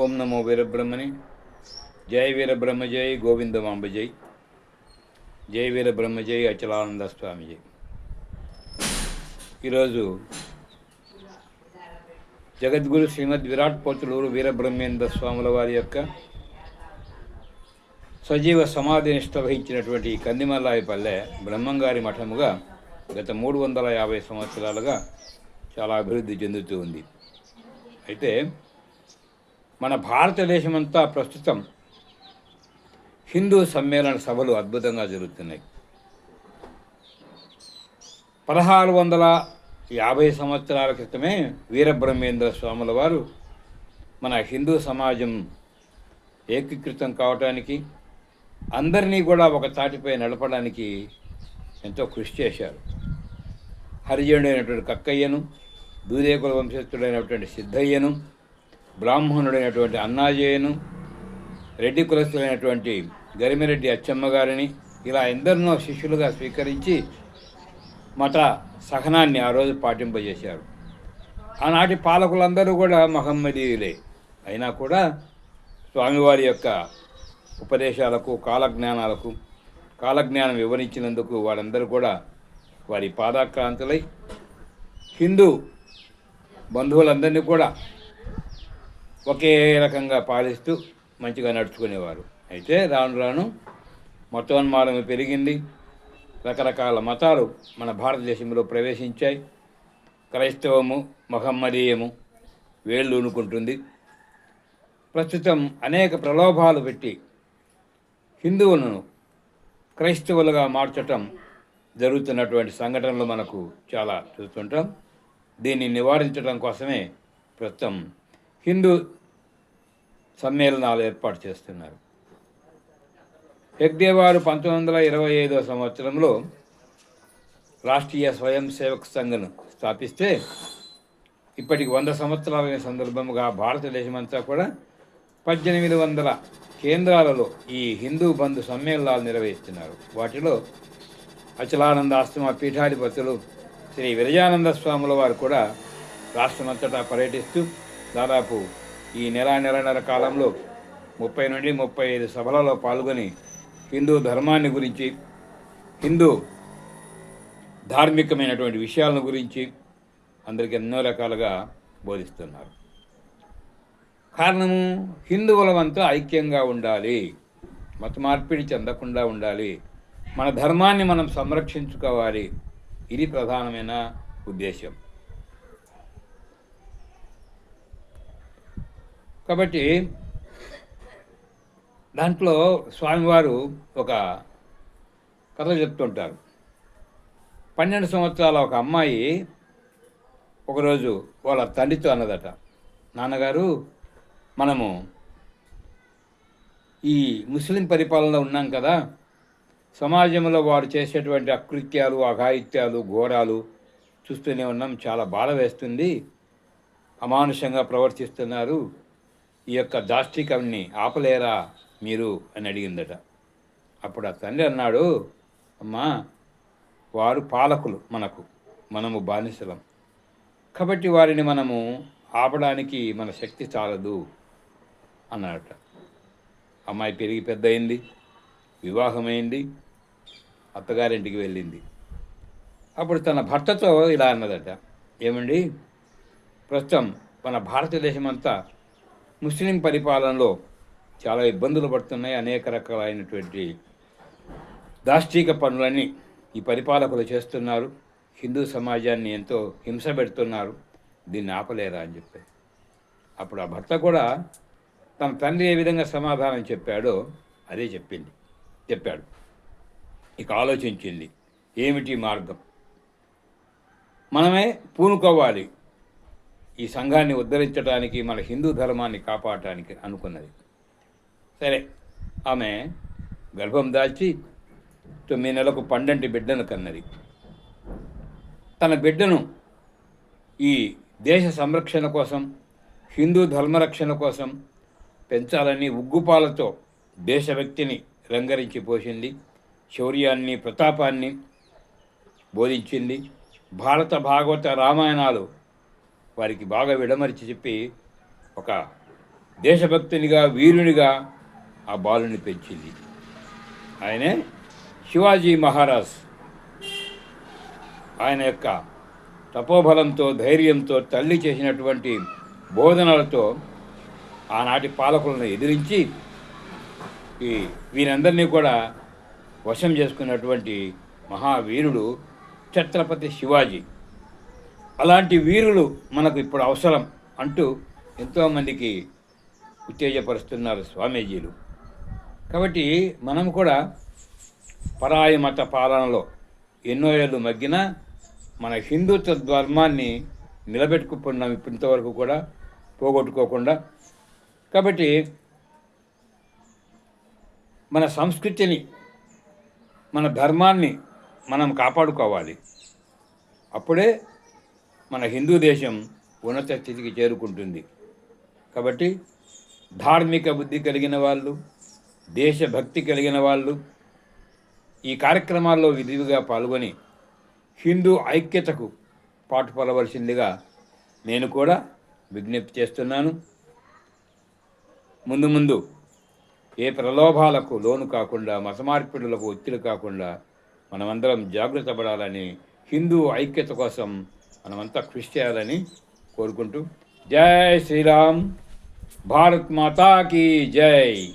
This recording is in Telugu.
ఓం నమో వీరబ్రహ్మని జయ వీరబ్రహ్మ జై గోవిందమాంబ జై. జయ వీరబ్రహ్మ జై అచలానంద స్వామి జై. ఈరోజు జగద్గురు శ్రీమద్ విరాట్ పోతులూరు వీరబ్రహ్మేంద్ర స్వాముల వారి యొక్క సజీవ సమాధి నిష్ట వహించినటువంటి ఈ బ్రహ్మంగారి మఠముగా గత మూడు వందల యాభై సంవత్సరాలుగా చాలా అభివృద్ధి చెందుతూ ఉంది. అయితే మన భారతదేశమంతా ప్రస్తుతం హిందూ సమ్మేళన సభలు అద్భుతంగా జరుగుతున్నాయి. పదహారు వందల యాభై సంవత్సరాల క్రితమే వీరబ్రహ్మేంద్ర స్వాముల వారు మన హిందూ సమాజం ఏకీకృతం కావటానికి అందరినీ కూడా ఒక తాటిపై నడపడానికి ఎంతో కృషి చేశారు. హరిజనుడైనటువంటి కక్కయ్యను దూదేకుల వంశస్థుడైనటువంటి సిద్ధయ్యను బ్రాహ్మణుడైనటువంటి అన్నాజయ్యను రెడ్డి కులస్తులైనటువంటి గరిమిరెడ్డి అచ్చమ్మ గారిని ఇలా ఎందరినో శిష్యులుగా స్వీకరించి మత సహనాన్ని ఆ రోజు పాటింపజేశారు. ఆనాటి పాలకులందరూ కూడా మహమ్మదీయులే. అయినా కూడా స్వామివారి యొక్క ఉపదేశాలకు కాలజ్ఞానాలకు కాలజ్ఞానం వివరించినందుకు వారందరూ కూడా వారి పాదాక్రాంతులై హిందూ బంధువులందరినీ కూడా ఒకే రకంగా పాలిస్తూ మంచిగా నడుచుకునేవారు. అయితే రాను రాను మతోన్మాదం పెరిగింది. రకరకాల మతాలు మన భారతదేశంలో ప్రవేశించాయి. క్రైస్తవము మహమ్మదీయము వేళ్ళూనుకుంటుంది. ప్రస్తుతం అనేక ప్రలోభాలు పెట్టి హిందువులను క్రైస్తవులుగా మార్చటం జరుగుతున్నటువంటి సంఘటనలు మనకు చాలా చూస్తుంటాం. దీన్ని నివారించడం కోసమే ప్రస్తుతం హిందూ సమ్మేళనాలు ఏర్పాటు చేస్తున్నారు. హెగ్డేవారు పంతొమ్మిది వందల ఇరవై ఐదవ సంవత్సరంలో రాష్ట్రీయ స్వయం సేవక్ సంఘ్ను స్థాపిస్తే ఇప్పటికి వంద సంవత్సరాలైన సందర్భముగా భారతదేశమంతా కూడా పద్దెనిమిది వందల కేంద్రాలలో ఈ హిందూ బంధు సమ్మేళనాలు నిర్వహిస్తున్నారు. వాటిలో అచలానంద ఆశ్రమ పీఠాధిపతులు శ్రీ విరజానంద స్వాముల వారు కూడా రాష్ట్రమంతటా పర్యటిస్తూ దాదాపు ఈ నెల నెలన్నర కాలంలో ముప్పై నుండి ముప్పై ఐదు సభలలో పాల్గొని హిందూ ధర్మాన్ని గురించి హిందూ ధార్మికమైనటువంటి విషయాలను గురించి అందరికీ ఎన్నో రకాలుగా బోధిస్తున్నారు. కారణము హిందువులమంతా ఐక్యంగా ఉండాలి మత మార్పిడి చెందకుండా ఉండాలి మన ధర్మాన్ని మనం సంరక్షించుకోవాలి ఇది ప్రధానమైన ఉద్దేశం కాబట్టి దాంట్లో స్వామివారు ఒక కథ చెప్తుంటారు. పన్నెండు సంవత్సరాల ఒక అమ్మాయి ఒకరోజు వాళ్ళ తండ్రితో అన్నదట నాన్నగారు మనము ఈ ముస్లిం పరిపాలనలో ఉన్నాం కదా సమాజంలో వారు చేసేటువంటి అకృత్యాలు అఘాయిత్యాలు ఘోరాలు చూస్తూనే ఉన్నాం చాలా బాధ వేస్తుంది అమానుషంగా ప్రవర్తిస్తున్నారు ఈ యొక్క దాష్టికాన్ని ఆపలేరా మీరు అని అడిగిందట. అప్పుడు ఆ తండ్రి అన్నాడు అమ్మా వారు పాలకులు మనకు మనము బానిసలం. కాబట్టి వారిని మనము ఆపడానికి మన శక్తి చాలదు అన్నాడట. అమ్మాయి పెరిగి పెద్ద అయింది వివాహమైంది అత్తగారింటికి వెళ్ళింది. అప్పుడు తన భర్తతో ఇలా అన్నదట ఏమండి ప్రస్తుతం మన భారతదేశం అంతా ముస్లిం పరిపాలనలో చాలా ఇబ్బందులు పడుతున్నాయి. అనేక రకాలైనటువంటి దాష్టిక పనులన్నీ ఈ పరిపాలకులు చేస్తున్నారు. హిందూ సమాజాన్ని ఎంతో హింస పెడుతున్నారు. దీన్ని ఆపలేరా అని చెప్పారు అప్పుడు ఆ భర్త కూడా తన తండ్రి ఏ విధంగా సమాధానం చెప్పాడో అదే చెప్పింది. చెప్పాడు. ఇక ఆలోచించింది. ఏమిటి మార్గం? మనమే పూనుకోవాలి. ఈ సంఘాన్ని ఉద్ధరించడానికి మన హిందూ ధర్మాన్ని కాపాడటానికి అనుకున్నది. సరే ఆమె గర్భం దాల్చి తొమ్మిది నెలలకు పండంటి బిడ్డను కన్నది. తన బిడ్డను ఈ దేశ సంరక్షణ కోసం హిందూ ధర్మరక్షణ కోసం పెంచాలని ఉగ్గుపాలతో దేశభక్తిని రంగరించి పోసింది శౌర్యాన్ని ప్రతాపాన్ని బోధించింది. భారత భాగవత రామాయణాలు వారికి బాగా విడమరిచి చెప్పి ఒక దేశభక్తునిగా వీరునిగా ఆ బాలుని పెంచింది. ఆయనే శివాజీ మహారాజ్. ఆయన యొక్క తపోబలంతో ధైర్యంతో తల్లి చేసినటువంటి బోధనలతో ఆనాటి పాలకులను ఎదిరించి ఈ వీరందరినీ కూడా వశం చేసుకున్నటువంటి మహావీరుడు ఛత్రపతి శివాజీ. అలాంటి వీరులు మనకు ఇప్పుడు అవసరం అంటూ ఎంతోమందికి ఉత్తేజపరుస్తున్నారు స్వామీజీలు. కాబట్టి మనం కూడా పరాయి మత పాలనలో ఎన్నో ఏళ్ళు మగ్గినా మన హిందుత్వ ధర్మాన్ని నిలబెట్టుకున్నాం ఇంతవరకు కూడా పోగొట్టుకోకుండా. కాబట్టి మన సంస్కృతిని మన ధర్మాన్ని మనం కాపాడుకోవాలి. అప్పుడే మన హిందూ దేశం ఉన్నత స్థితికి చేరుకుంటుంది. కాబట్టి ధార్మిక బుద్ధి కలిగిన వాళ్ళు దేశభక్తి కలిగిన వాళ్ళు ఈ కార్యక్రమాల్లో విధివిగా పాల్గొని హిందూ ఐక్యతకు పాటుపడవలసిందిగా నేను కూడా విజ్ఞప్తి చేస్తున్నాను. ముందు ముందు ఏ ప్రలోభాలకు లోను కాకుండా మతమార్పిడులకు ఒత్తిడి కాకుండా మనమందరం జాగ్రత్త పడాలని హిందూ ఐక్యత కోసం మనమంతా కృషి చేయాలని కోరుకుంటూ జై శ్రీరామ్. భారత్ మాతాకి జై.